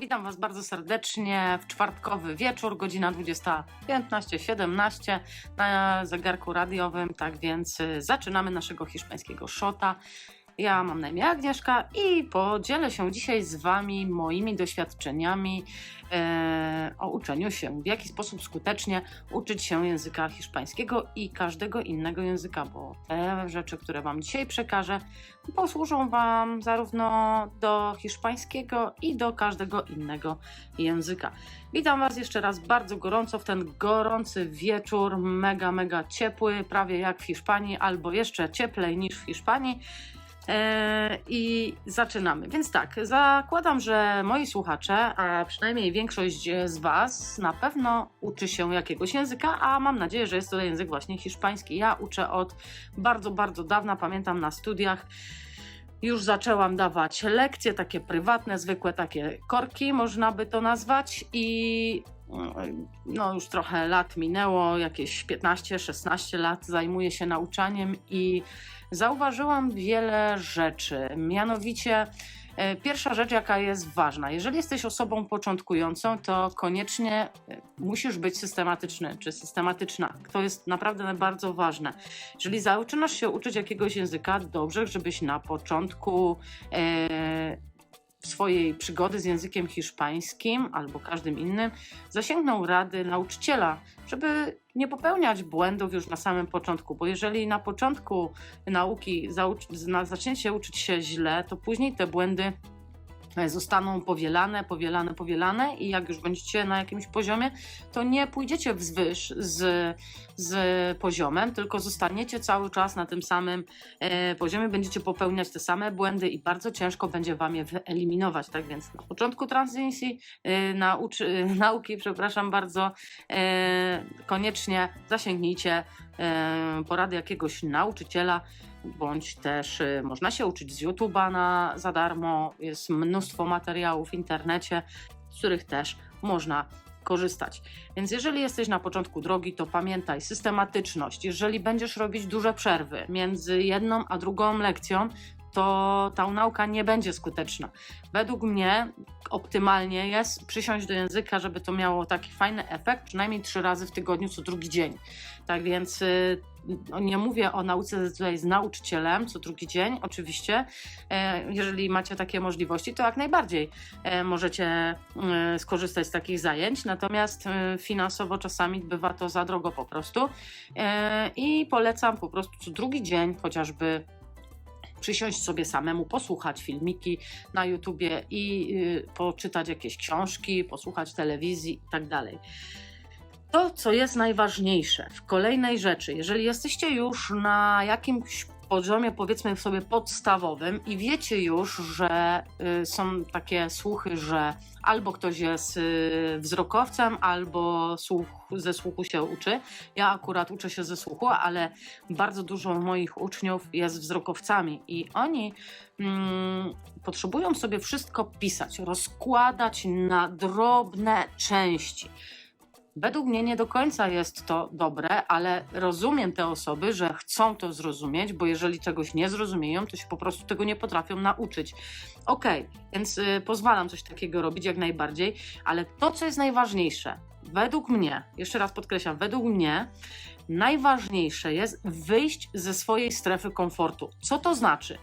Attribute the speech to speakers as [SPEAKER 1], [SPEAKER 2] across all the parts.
[SPEAKER 1] Witam Was bardzo serdecznie w czwartkowy wieczór, godzina 20.15-17 na zegarku radiowym, tak więc y, zaczynamy naszego hiszpańskiego szota. Ja mam na imię Agnieszka i podzielę się dzisiaj z Wami moimi doświadczeniami e, o uczeniu się, w jaki sposób skutecznie uczyć się języka hiszpańskiego i każdego innego języka, bo te rzeczy, które Wam dzisiaj przekażę, posłużą Wam zarówno do hiszpańskiego i do każdego innego języka. Witam Was jeszcze raz bardzo gorąco w ten gorący wieczór, mega, mega ciepły, prawie jak w Hiszpanii, albo jeszcze cieplej niż w Hiszpanii. E, I zaczynamy. Więc tak, zakładam, że moi słuchacze, a przynajmniej większość z Was, na pewno uczy się jakiegoś języka, a mam nadzieję, że jest to język właśnie hiszpański. Ja uczę od bardzo, bardzo dawna, pamiętam na studiach. Już zaczęłam dawać lekcje, takie prywatne, zwykłe takie korki, można by to nazwać. I no, już trochę lat minęło, jakieś 15-16 lat zajmuję się nauczaniem i zauważyłam wiele rzeczy. Mianowicie, e, pierwsza rzecz, jaka jest ważna, jeżeli jesteś osobą początkującą, to koniecznie e, musisz być systematyczny czy systematyczna. To jest naprawdę bardzo ważne. Jeżeli zaczynasz się uczyć jakiegoś języka, dobrze, żebyś na początku. Swojej przygody z językiem hiszpańskim albo każdym innym zasięgnął rady nauczyciela, żeby nie popełniać błędów już na samym początku, bo jeżeli na początku nauki zaczniecie uczyć się źle, to później te błędy zostaną powielane, powielane, powielane i jak już będziecie na jakimś poziomie, to nie pójdziecie wzwyż z, z poziomem, tylko zostaniecie cały czas na tym samym e, poziomie, będziecie popełniać te same błędy i bardzo ciężko będzie wam je wyeliminować. Tak więc na początku transmisji e, nauczy, e, nauki, przepraszam bardzo, e, koniecznie zasięgnijcie e, porady jakiegoś nauczyciela, bądź też y, można się uczyć z YouTube'a na za darmo. Jest mnóstwo materiałów w internecie, z których też można korzystać. Więc jeżeli jesteś na początku drogi, to pamiętaj systematyczność. Jeżeli będziesz robić duże przerwy między jedną a drugą lekcją, to ta nauka nie będzie skuteczna. Według mnie optymalnie jest przysiąść do języka, żeby to miało taki fajny efekt, przynajmniej trzy razy w tygodniu, co drugi dzień. Tak więc y, nie mówię o nauce tutaj z nauczycielem co drugi dzień, oczywiście. E, Jeżeli macie takie możliwości, to jak najbardziej e, możecie e, skorzystać z takich zajęć, natomiast finansowo czasami bywa to za drogo po prostu. I polecam po prostu co drugi dzień chociażby przysiąść sobie samemu, posłuchać filmiki na YouTubie i y, poczytać jakieś książki, posłuchać telewizji i tak dalej. To, co jest najważniejsze w kolejnej rzeczy, jeżeli jesteście już na jakimś poziomie, powiedzmy sobie, podstawowym i wiecie już, że y, są takie słuchy, że albo ktoś jest y, wzrokowcem, albo słuch, ze słuchu się uczy. Ja akurat uczę się ze słuchu, ale bardzo dużo moich uczniów jest wzrokowcami i oni mm, potrzebują sobie wszystko pisać, rozkładać na drobne części. Według mnie nie do końca jest to dobre, ale rozumiem te osoby, że chcą to zrozumieć, bo jeżeli czegoś nie zrozumieją, to się po prostu tego nie potrafią nauczyć. Okej, więc y, pozwalam coś takiego robić jak najbardziej, ale to, co jest najważniejsze, według mnie, jeszcze raz podkreślam, według mnie najważniejsze jest wyjść ze swojej strefy komfortu. Co to znaczy?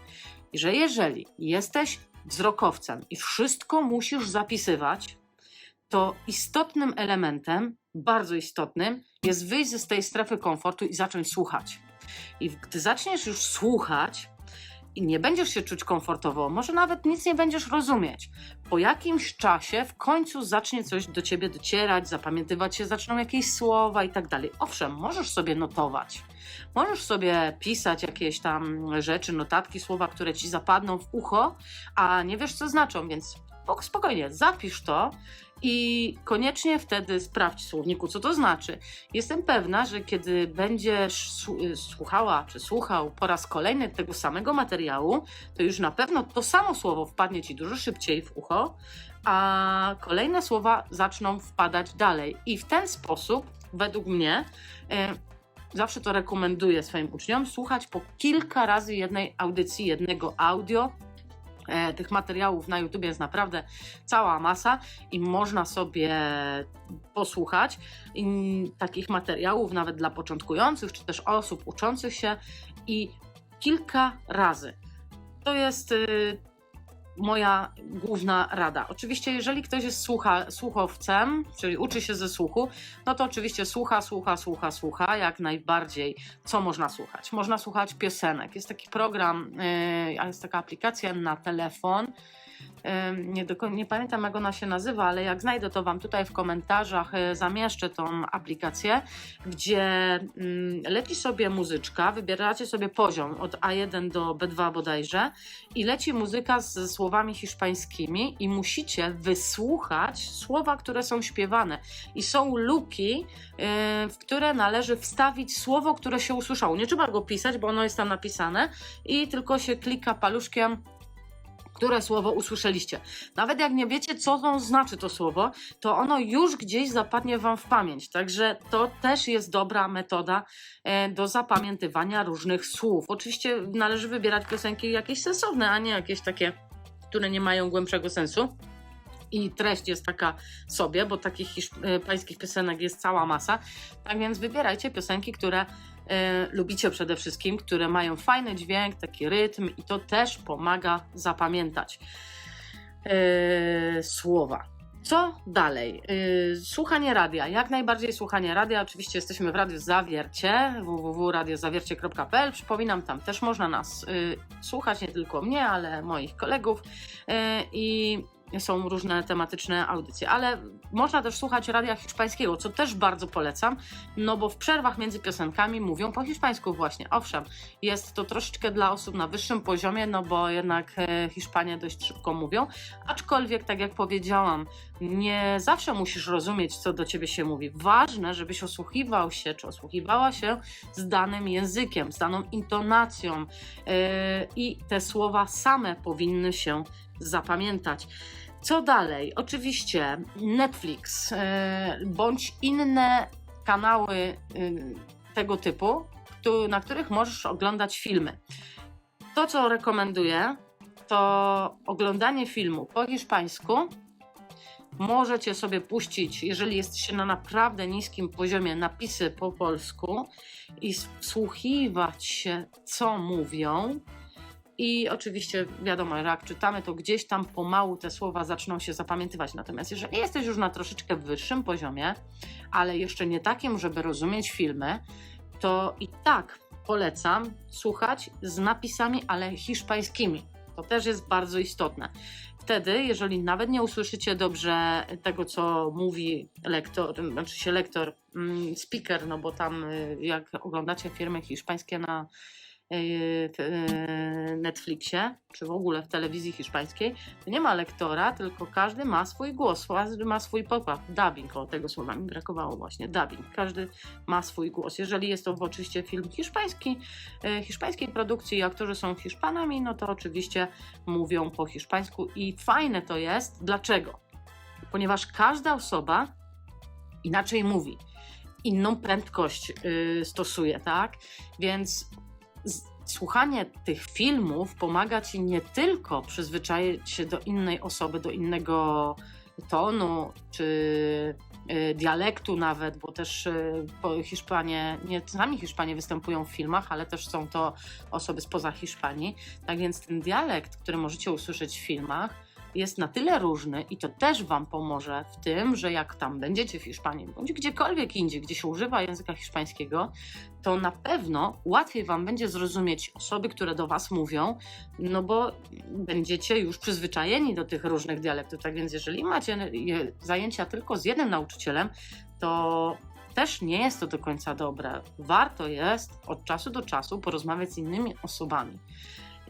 [SPEAKER 1] Że jeżeli jesteś wzrokowcem i wszystko musisz zapisywać, to istotnym elementem, bardzo istotnym, jest wyjść z tej strefy komfortu i zacząć słuchać. I gdy zaczniesz już słuchać i nie będziesz się czuć komfortowo, może nawet nic nie będziesz rozumieć, po jakimś czasie w końcu zacznie coś do ciebie docierać, zapamiętywać się zaczną jakieś słowa i tak dalej. Owszem, możesz sobie notować. Możesz sobie pisać jakieś tam rzeczy, notatki, słowa, które ci zapadną w ucho, a nie wiesz, co znaczą, więc spokojnie, zapisz to i koniecznie wtedy sprawdź w słowniku, co to znaczy. Jestem pewna, że kiedy będziesz słu- słuchała czy słuchał po raz kolejny tego samego materiału, to już na pewno to samo słowo wpadnie ci dużo szybciej w ucho, a kolejne słowa zaczną wpadać dalej. I w ten sposób, według mnie, e, zawsze to rekomenduję swoim uczniom, słuchać po kilka razy jednej audycji, jednego audio, Tych materiałów na YouTube jest naprawdę cała masa i można sobie posłuchać takich materiałów, nawet dla początkujących, czy też osób uczących się i kilka razy. To jest y, moja główna rada. Oczywiście, jeżeli ktoś jest słucha, słuchowcem, czyli uczy się ze słuchu, no to oczywiście słucha, słucha, słucha, słucha, jak najbardziej. Co można słuchać? Można słuchać piosenek. Jest taki program, yy, jest taka aplikacja na telefon. Nie, do, nie pamiętam jak ona się nazywa, ale jak znajdę, to Wam tutaj w komentarzach yy, zamieszczę tą aplikację, gdzie mm, leci sobie muzyczka, wybieracie sobie poziom od A1 do B2 bodajże i leci muzyka ze słowami hiszpańskimi i musicie wysłuchać słowa, które są śpiewane. I są luki, yy, w które należy wstawić słowo, które się usłyszało. Nie trzeba go pisać, bo ono jest tam napisane i tylko się klika paluszkiem które słowo usłyszeliście. Nawet jak nie wiecie, co to znaczy to słowo, to ono już gdzieś zapadnie wam w pamięć. Także to też jest dobra metoda e, do zapamiętywania różnych słów. Oczywiście należy wybierać piosenki jakieś sensowne, a nie jakieś takie, które nie mają głębszego sensu. I treść jest taka sobie, bo takich hiszpańskich piosenek jest cała masa. Tak więc wybierajcie piosenki, które e, lubicie przede wszystkim, które mają fajny dźwięk, taki rytm i to też pomaga zapamiętać e, słowa. Co dalej? Yy, słuchanie radia. Jak najbardziej słuchanie radia. Oczywiście jesteśmy w Radiu Zawiercie, www.radiozawiercie.pl. Przypominam, tam też można nas słuchać, nie tylko mnie, ale moich kolegów. I są różne tematyczne audycje, ale można też słuchać radia hiszpańskiego, co też bardzo polecam, no bo w przerwach między piosenkami mówią po hiszpańsku właśnie. Owszem, jest to troszeczkę dla osób na wyższym poziomie, no bo jednak e, Hiszpanie dość szybko mówią, aczkolwiek tak jak powiedziałam, nie zawsze musisz rozumieć, co do ciebie się mówi. Ważne, żebyś osłuchiwał się, czy osłuchiwała się z danym językiem, z daną intonacją yy, i te słowa same powinny się zapamiętać. Co dalej? Oczywiście Netflix yy, bądź inne kanały yy, tego typu, na których możesz oglądać filmy. To, co rekomenduję, to oglądanie filmu po hiszpańsku. Możecie sobie puścić, jeżeli jesteście na naprawdę niskim poziomie, napisy po polsku i wsłuchiwać się, co mówią. I oczywiście wiadomo, jak czytamy, to gdzieś tam pomału te słowa zaczną się zapamiętywać. Natomiast jeżeli jesteś już na troszeczkę wyższym poziomie, ale jeszcze nie takim, żeby rozumieć filmy, to i tak polecam słuchać z napisami, ale hiszpańskimi. To też jest bardzo istotne. Wtedy, jeżeli nawet nie usłyszycie dobrze tego, co mówi lektor, znaczy się lektor, mm, speaker, no bo tam y, jak oglądacie firmy hiszpańskie na w, y, Netflixie, czy w ogóle w telewizji hiszpańskiej, to nie ma lektora, tylko każdy ma swój głos, każdy ma swój pokład, dubbing, o tego słowa mi brakowało właśnie, dubbing, każdy ma swój głos. Jeżeli jest to oczywiście film hiszpański, e, hiszpańskiej produkcji i aktorzy są Hiszpanami, no to oczywiście mówią po hiszpańsku i fajne to jest. Dlaczego? Ponieważ każda osoba inaczej mówi, inną prędkość y, stosuje, tak? Więc słuchanie tych filmów pomaga ci nie tylko przyzwyczaić się do innej osoby, do innego tonu czy y, dialektu nawet, bo też po Hiszpanie, nie sami Hiszpanie występują w filmach, ale też są to osoby spoza Hiszpanii. Tak więc ten dialekt, który możecie usłyszeć w filmach, jest na tyle różny i to też Wam pomoże w tym, że jak tam będziecie w Hiszpanii bądź gdziekolwiek indziej, gdzie się używa języka hiszpańskiego, to na pewno łatwiej Wam będzie zrozumieć osoby, które do Was mówią, no bo będziecie już przyzwyczajeni do tych różnych dialektów. Tak więc, jeżeli macie zajęcia tylko z jednym nauczycielem, to też nie jest to do końca dobre. Warto jest od czasu do czasu porozmawiać z innymi osobami.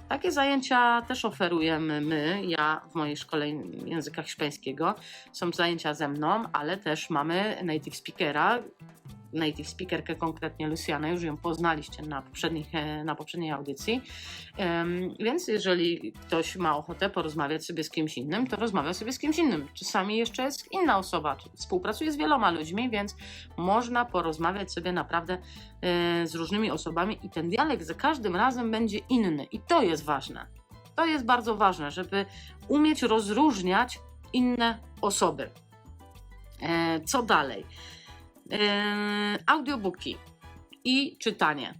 [SPEAKER 1] Takie zajęcia też oferujemy my, ja w mojej szkole języka hiszpańskiego. Są zajęcia ze mną, ale też mamy native speakera, native speakerkę konkretnie Lucianę, już ją poznaliście na, poprzednich, e, na poprzedniej audycji. Więc jeżeli ktoś ma ochotę porozmawiać sobie z kimś innym, to rozmawia sobie z kimś innym. Czasami jeszcze jest inna osoba, współpracuje z wieloma ludźmi, więc można porozmawiać sobie naprawdę e, z różnymi osobami i ten dialekt za każdym razem będzie inny i to jest ważne. To jest bardzo ważne, żeby umieć rozróżniać inne osoby. E, Co dalej? Audiobooki i czytanie.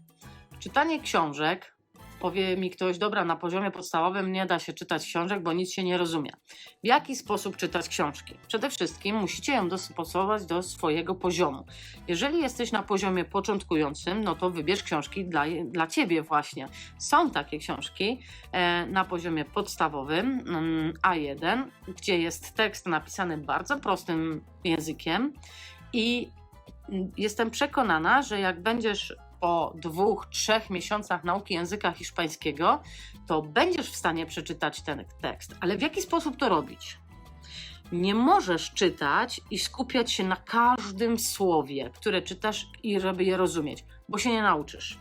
[SPEAKER 1] Czytanie książek, powie mi ktoś, dobra, na poziomie podstawowym nie da się czytać książek, bo nic się nie rozumie. W jaki sposób czytać książki? Przede wszystkim musicie ją dostosować do swojego poziomu. Jeżeli jesteś na poziomie początkującym, no to wybierz książki dla, dla ciebie właśnie. Są takie książki e, na poziomie podstawowym mm, A1, gdzie jest tekst napisany bardzo prostym językiem i jestem przekonana, że jak będziesz po dwóch, trzech miesiącach nauki języka hiszpańskiego, to będziesz w stanie przeczytać ten tekst. Ale w jaki sposób to robić? Nie możesz czytać i skupiać się na każdym słowie, które czytasz, i żeby je rozumieć, bo się nie nauczysz.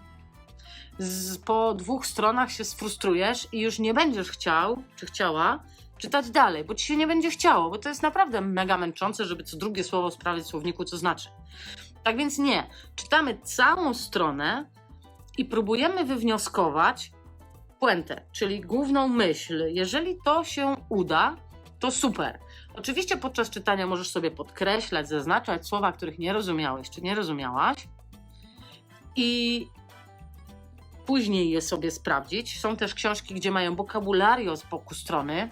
[SPEAKER 1] Z, po dwóch stronach się sfrustrujesz i już nie będziesz chciał, czy chciała, czytać dalej, bo ci się nie będzie chciało, bo to jest naprawdę mega męczące, żeby co drugie słowo sprawdzić w słowniku, co znaczy. Tak więc nie. Czytamy całą stronę i próbujemy wywnioskować puentę, czyli główną myśl. Jeżeli to się uda, to super. Oczywiście podczas czytania możesz sobie podkreślać, zaznaczać słowa, których nie rozumiałeś czy nie rozumiałaś i później je sobie sprawdzić. Są też książki, gdzie mają wokabulario z boku strony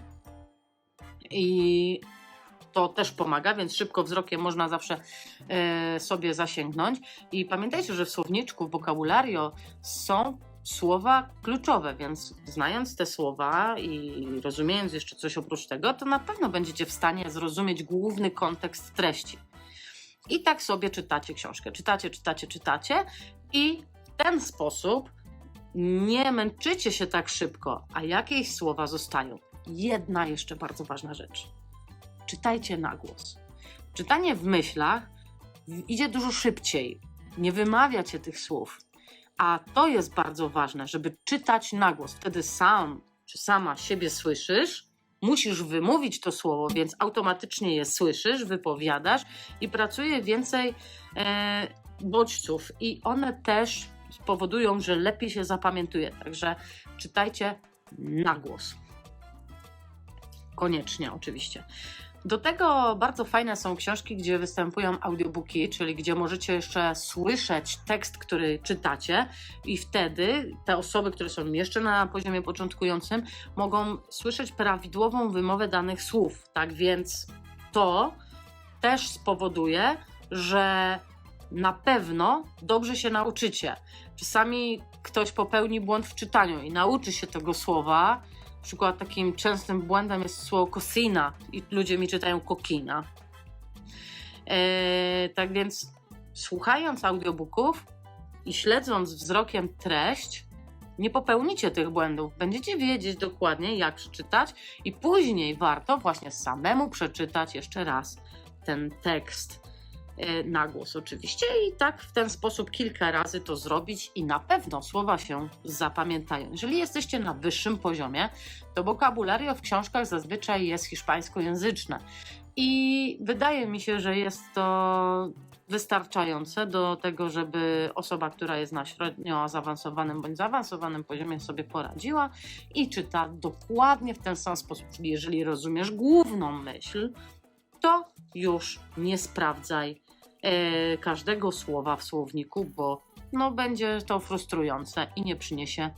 [SPEAKER 1] i to też pomaga, więc szybko wzrokiem można zawsze e, sobie zasięgnąć. I pamiętajcie, że w słowniczku, w wokabulario są słowa kluczowe, więc znając te słowa i rozumiejąc jeszcze coś oprócz tego, to na pewno będziecie w stanie zrozumieć główny kontekst treści. I tak sobie czytacie książkę. Czytacie, czytacie, czytacie i w ten sposób nie męczycie się tak szybko, a jakieś słowa zostają. Jedna jeszcze bardzo ważna rzecz czytajcie na głos. Czytanie w myślach idzie dużo szybciej. Nie wymawiacie tych słów. A to jest bardzo ważne, żeby czytać na głos. Wtedy sam czy sama siebie słyszysz, musisz wymówić to słowo, więc automatycznie je słyszysz, wypowiadasz i pracuje więcej e, bodźców. I one też spowodują, że lepiej się zapamiętuje. Także czytajcie na głos. Koniecznie, oczywiście. Do tego bardzo fajne są książki, gdzie występują audiobooki, czyli gdzie możecie jeszcze słyszeć tekst, który czytacie, i wtedy te osoby, które są jeszcze na poziomie początkującym, mogą słyszeć prawidłową wymowę danych słów. Tak więc to też spowoduje, że na pewno dobrze się nauczycie. Czasami ktoś popełni błąd w czytaniu i nauczy się tego słowa, przykład takim częstym błędem jest słowo kosina i ludzie mi czytają kokina. E, tak więc słuchając audiobooków i śledząc wzrokiem treść, nie popełnicie tych błędów. Będziecie wiedzieć dokładnie, jak przeczytać, i później warto właśnie samemu przeczytać jeszcze raz ten tekst na głos, oczywiście, i tak w ten sposób kilka razy to zrobić, i na pewno słowa się zapamiętają. Jeżeli jesteście na wyższym poziomie, to wokabulario w książkach zazwyczaj jest hiszpańskojęzyczne. I wydaje mi się, że jest to wystarczające do tego, żeby osoba, która jest na średnio zaawansowanym bądź zaawansowanym poziomie sobie poradziła i czyta dokładnie w ten sam sposób. Czyli jeżeli rozumiesz główną myśl, to już nie sprawdzaj każdego słowa w słowniku, bo no, będzie to frustrujące i nie przyniesie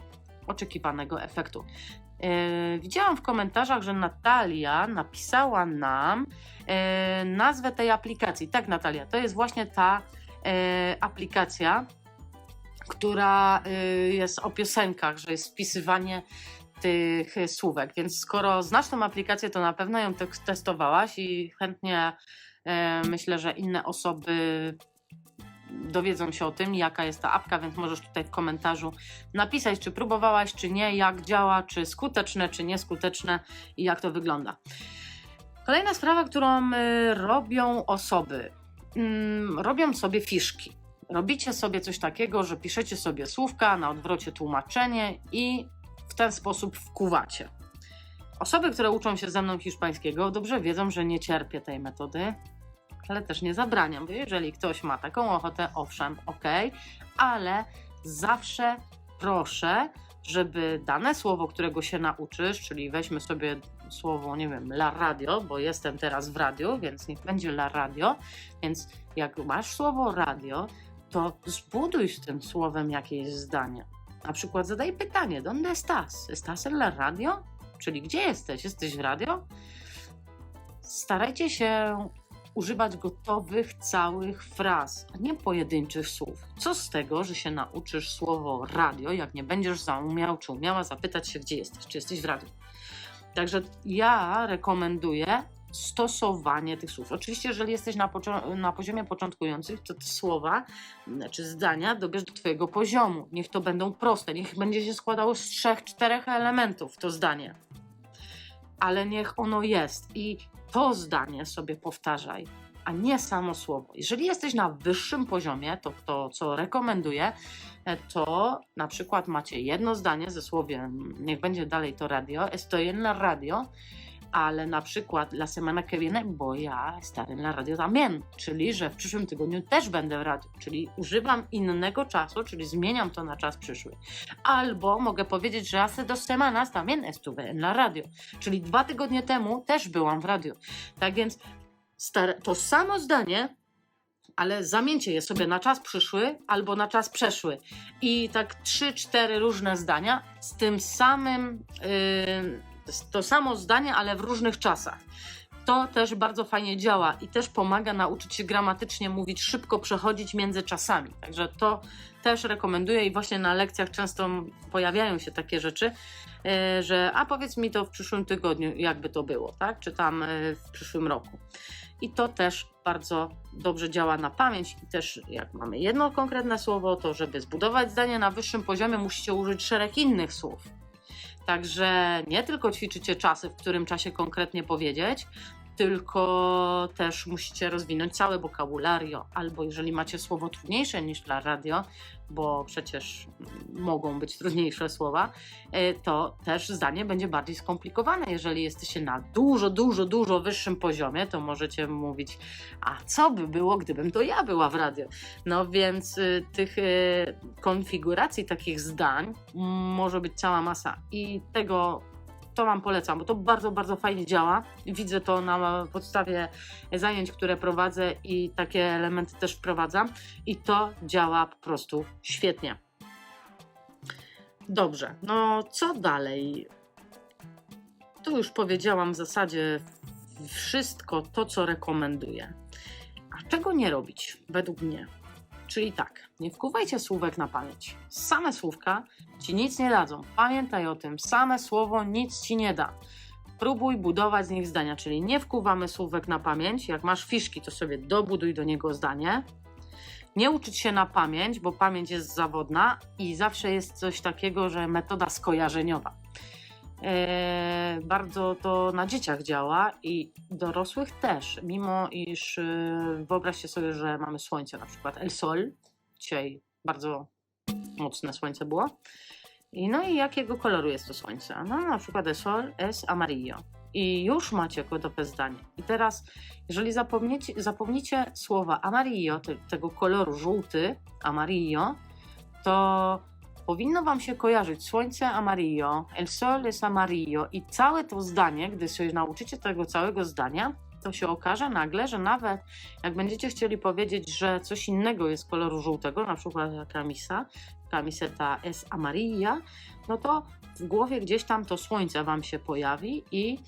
[SPEAKER 1] oczekiwanego efektu. E, widziałam w komentarzach, że Natalia napisała nam e, nazwę tej aplikacji. Tak, Natalia, to jest właśnie ta e, aplikacja, która e, jest o piosenkach, że jest wpisywanie tych słówek. Więc skoro znasz tą aplikację, to na pewno ją testowałaś i chętnie e, myślę, że inne osoby dowiedzą się o tym, jaka jest ta apka, więc możesz tutaj w komentarzu napisać, czy próbowałaś, czy nie, jak działa, czy skuteczne, czy nieskuteczne i jak to wygląda. Kolejna sprawa, którą y, robią osoby. Mm, robią sobie fiszki. Robicie sobie coś takiego, że piszecie sobie słówka, na odwrocie tłumaczenie i w ten sposób wkuwacie. Osoby, które uczą się ze mną hiszpańskiego, dobrze wiedzą, że nie cierpię tej metody, ale też nie zabraniam, bo jeżeli ktoś ma taką ochotę, owszem, ok, ale zawsze proszę, żeby dane słowo, którego się nauczysz, czyli weźmy sobie słowo, nie wiem, la radio, bo jestem teraz w radio, więc niech będzie la radio, więc jak masz słowo radio, to zbuduj z tym słowem jakieś zdanie. Na przykład zadaj pytanie, ¿dónde estás? ¿Estás en la radio? Czyli gdzie jesteś? Jesteś w radio? Starajcie się używać gotowych, całych fraz, a nie pojedynczych słów. Co z tego, że się nauczysz słowo radio, jak nie będziesz zaumiał czy umiała zapytać się, gdzie jesteś, czy jesteś w radiu. Także ja rekomenduję stosowanie tych słów. Oczywiście, jeżeli jesteś na, na poziomie początkujących, to te słowa czy zdania dobierz do Twojego poziomu. Niech to będą proste, niech będzie się składało z trzech, czterech elementów to zdanie. Ale niech ono jest i to zdanie sobie powtarzaj, a nie samo słowo. Jeżeli jesteś na wyższym poziomie, to to, co rekomenduję, to na przykład macie jedno zdanie ze słowem, niech będzie dalej to radio, estoy en la radio, ale na przykład la semana que viene voy a estar en radio también, czyli że w przyszłym tygodniu też będę w radiu, czyli używam innego czasu, czyli zmieniam to na czas przyszły. Albo mogę powiedzieć, że hace dos semanas también estuve en la radio, czyli dwa tygodnie temu też byłam w radiu. Tak więc to samo zdanie ale zamieńcie je sobie na czas przyszły albo na czas przeszły. I tak trzy, cztery różne zdania z tym samym, yy, to samo zdanie, ale w różnych czasach. To też bardzo fajnie działa i też pomaga nauczyć się gramatycznie mówić, szybko przechodzić między czasami. Także to też rekomenduję i właśnie na lekcjach często pojawiają się takie rzeczy, yy, że a powiedz mi to w przyszłym tygodniu, jakby to było, tak? Czy tam yy, w przyszłym roku i to też bardzo dobrze działa na pamięć i też jak mamy jedno konkretne słowo, to żeby zbudować zdanie na wyższym poziomie musicie użyć szereg innych słów. Także nie tylko ćwiczycie czasy, w którym czasie konkretnie powiedzieć, tylko też musicie rozwinąć całe wokabulario, albo jeżeli macie słowo trudniejsze niż dla radio, bo przecież mogą być trudniejsze słowa, e, to też zdanie będzie bardziej skomplikowane. Jeżeli jesteście na dużo, dużo, dużo wyższym poziomie, to możecie mówić, a co by było, gdybym to ja była w radio? No więc y, tych y, konfiguracji takich zdań może być cała masa i tego to Wam polecam, bo to bardzo, bardzo fajnie działa. Widzę to na podstawie zajęć, które prowadzę i takie elementy też wprowadzam i to działa po prostu świetnie. Dobrze, no co dalej? Tu już powiedziałam w zasadzie wszystko to, co rekomenduję. A czego nie robić według mnie? Czyli tak, nie wkuwajcie słówek na pamięć. Same słówka ci nic nie dadzą. Pamiętaj o tym, same słowo nic ci nie da. Próbuj budować z nich zdania, czyli nie wkuwamy słówek na pamięć. Jak masz fiszki, to sobie dobuduj do niego zdanie. Nie uczyć się na pamięć, bo pamięć jest zawodna i zawsze jest coś takiego, że metoda skojarzeniowa. E, bardzo to na dzieciach działa i dorosłych też, mimo iż e, wyobraźcie sobie, że mamy słońce, na przykład El Sol, dzisiaj bardzo mocne słońce było. I no i jakiego koloru jest to słońce? No na przykład El Sol es amarillo. I już macie gotowe zdanie. I teraz, jeżeli zapomnicie, zapomnicie słowa amarillo, te, tego koloru żółty, amarillo, to powinno Wam się kojarzyć słońce amarillo, el sol es amarillo i całe to zdanie, gdy się nauczycie tego całego zdania, to się okaże nagle, że nawet jak będziecie chcieli powiedzieć, że coś innego jest koloru żółtego, na przykład kamisa, kamiseta es amarilla, no to w głowie gdzieś tam to słońce Wam się pojawi i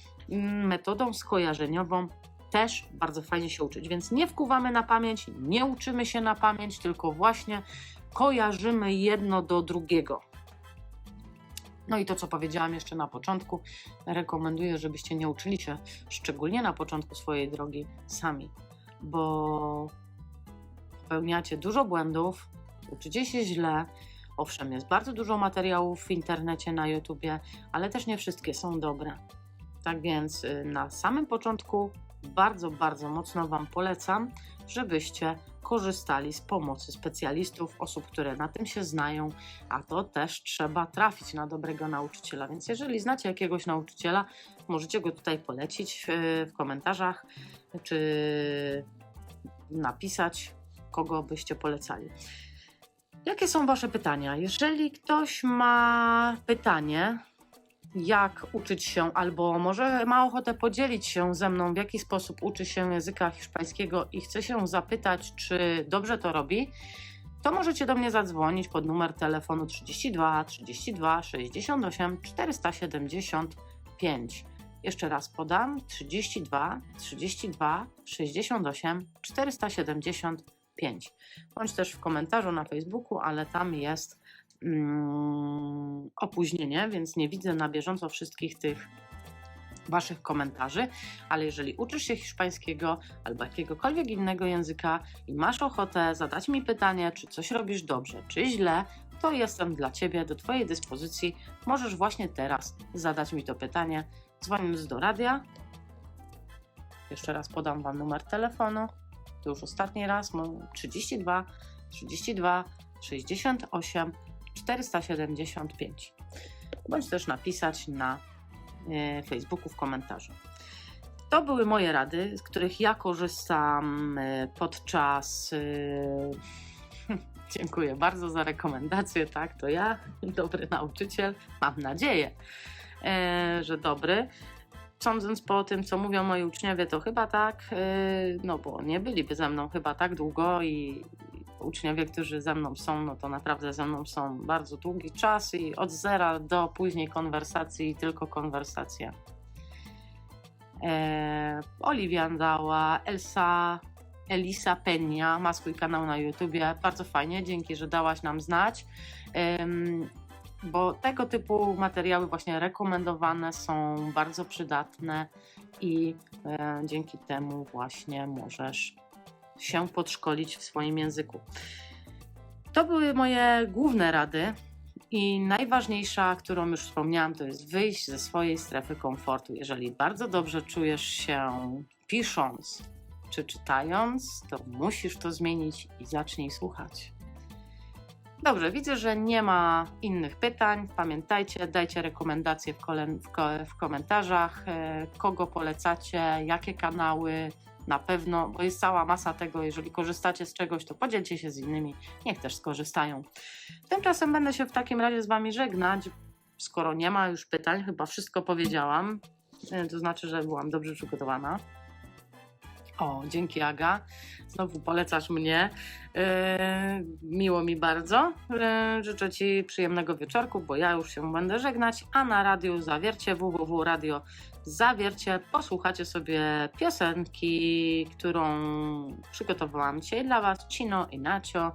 [SPEAKER 1] metodą skojarzeniową też bardzo fajnie się uczyć. Więc nie wkuwamy na pamięć, nie uczymy się na pamięć, tylko właśnie kojarzymy jedno do drugiego. No i to, co powiedziałam jeszcze na początku, rekomenduję, żebyście nie uczyli się, szczególnie na początku swojej drogi, sami, bo popełniacie dużo błędów, uczycie się źle. Owszem, jest bardzo dużo materiałów w internecie, na YouTubie, ale też nie wszystkie są dobre. Tak więc y, na samym początku bardzo, bardzo mocno Wam polecam, żebyście korzystali z pomocy specjalistów, osób, które na tym się znają, a to też trzeba trafić na dobrego nauczyciela. Więc jeżeli znacie jakiegoś nauczyciela, możecie go tutaj polecić w komentarzach, czy napisać, kogo byście polecali. Jakie są Wasze pytania? Jeżeli ktoś ma pytanie, jak uczyć się, albo może ma ochotę podzielić się ze mną, w jaki sposób uczy się języka hiszpańskiego i chce się zapytać, czy dobrze to robi, to możecie do mnie zadzwonić pod numer telefonu 32 32 68 475. Jeszcze raz podam 32 32 68 475. Bądź też w komentarzu na Facebooku, ale tam jest opóźnienie, więc nie widzę na bieżąco wszystkich tych Waszych komentarzy, ale jeżeli uczysz się hiszpańskiego albo jakiegokolwiek innego języka i masz ochotę zadać mi pytanie, czy coś robisz dobrze, czy źle, to jestem dla Ciebie do Twojej dyspozycji. Możesz właśnie teraz zadać mi to pytanie, dzwoniąc do radia. Jeszcze raz podam Wam numer telefonu. To już ostatni raz. mo- 32 32 68 475. Bądź też napisać na e, Facebooku w komentarzu. To były moje rady, z których ja korzystam e, podczas. e, Dziękuję bardzo za rekomendację. Tak, to ja, dobry nauczyciel. Mam nadzieję, że dobry. Sądząc po tym, co mówią moi uczniowie, to chyba tak, no bo nie byliby ze mną chyba tak długo i uczniowie, którzy ze mną są, no to naprawdę ze mną są bardzo długi czas i od zera do później konwersacji tylko konwersacja. E, Oliwia Andała, Elsa, Elisa Penia ma swój kanał na YouTubie. Bardzo fajnie, dzięki, że dałaś nam znać. Bo tego typu materiały właśnie rekomendowane są bardzo przydatne i e, dzięki temu właśnie możesz się podszkolić w swoim języku. To były moje główne rady. I najważniejsza, którą już wspomniałam, to jest wyjść ze swojej strefy komfortu. Jeżeli bardzo dobrze czujesz się pisząc czy czytając, to musisz to zmienić i zacznij słuchać. Dobrze, widzę, że nie ma innych pytań. Pamiętajcie, dajcie rekomendacje w, w, w komentarzach, e, kogo polecacie, jakie kanały. Na pewno, bo jest cała masa tego. Jeżeli korzystacie z czegoś, to podzielcie się z innymi, niech też skorzystają. Tymczasem będę się w takim razie z Wami żegnać. Skoro nie ma już pytań, chyba wszystko powiedziałam. E, To znaczy, że byłam dobrze przygotowana. O, dzięki Aga. Znowu polecasz mnie. E, miło mi bardzo. E, życzę Ci przyjemnego wieczorku, bo ja już się będę żegnać. A na radiu Zawiercie, www radio Zawiercie, posłuchacie sobie piosenki, którą przygotowałam dzisiaj dla Was. Cino i Nacio.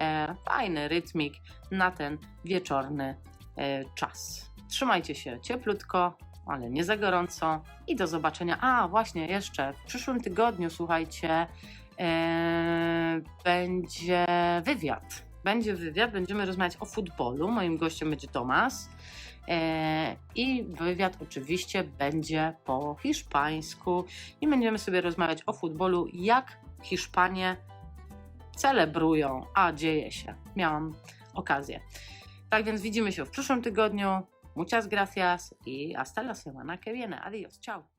[SPEAKER 1] E, fajny rytmik na ten wieczorny e, czas. Trzymajcie się cieplutko, ale nie za gorąco i do zobaczenia. A, właśnie jeszcze w przyszłym tygodniu, słuchajcie, e, będzie wywiad. Będzie wywiad, będziemy rozmawiać o futbolu. Moim gościem będzie Tomas. E, I wywiad oczywiście będzie po hiszpańsku i będziemy sobie rozmawiać o futbolu, jak Hiszpanie celebrują, a dzieje się. Miałam okazję. Tak więc widzimy się w przyszłym tygodniu. Muchas gracias y hasta la semana que viene. Adiós. Chao.